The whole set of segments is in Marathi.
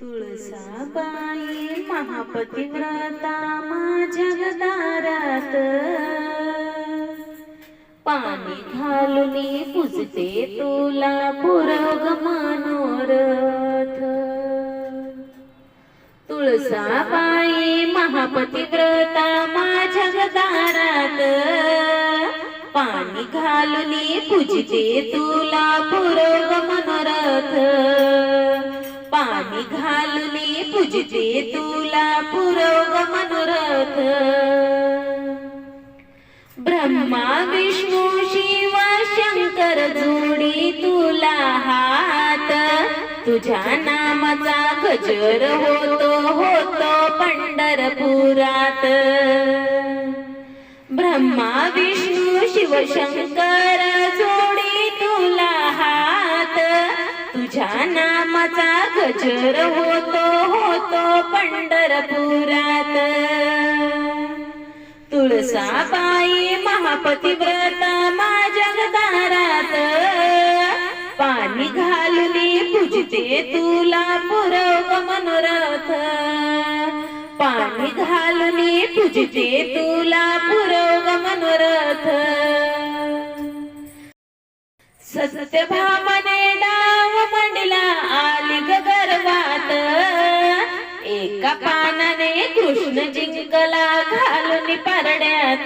तुळसाबाई महापतिव्रता माझ्या गदारात पाणी घालून पुजते तुला पुरग मनोरथ. तुळसाबाई महापतिव्रता माझ्या गदारात पाणी घालून पुजते तुला पुरग मनोरथ. पूजते तुला पुरव मनोरथ. ब्रह्मा विष्णू शिव शंकर जोडी तुला हात. तुझ्या नामाचा गजर होतो होतो पंढरपुरात. ब्रह्मा विष्णू शिव तुझ्या नामाचा गजर होतो होतो पंढरपुरात. तुळसाबाई महापतिव्रता माझ्या दारात पाणी घालून पूजते तुला पुरव मनोरथ. पाणी घालून पूजते तुला पुरव मनोरथ. सत्य भावने पानाने कृष्ण जिंकला घालून पारड्यात.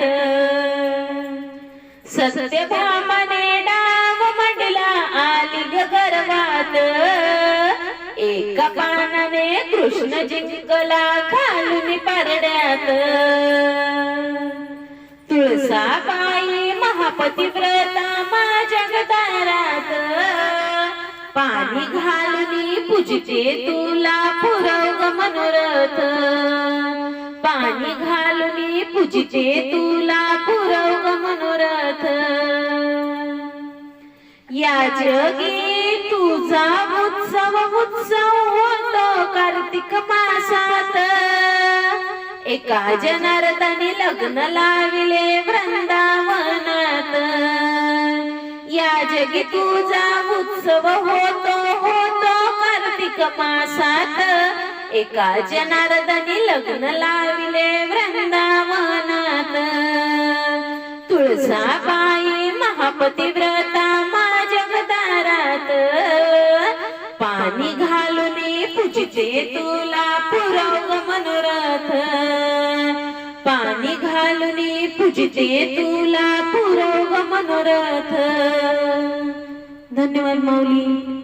सत्यभामाने डाव मंडला आली गर्वात एका पानाने कृष्ण जिंकला घालून पारड्यात. तुळसाबाई महापतिव्रता माझ्या गदारात. पाणी घालून पूजते तुला पुरव मनोरथ. पाणी घालून पूजते तुला पुरव मनोरथ. या जगी तुझा उत्सव उत्सव होतो कार्तिक मासात. एका जनार्दने लग्न लाविले वृंदावनात. या जगी तुझा उत्सव होतो होतो कार्तिक मासात. एका जनार्दनी लग्न लाविले वृंदावनात. तुळसाबाई महापतिव्रता माझ्या दारात पाणी घालून पूजते तुला पुरव मनोरथ. पाणी घालून पूजते तुला पुरव मनोरथ. धन्यवाद मौली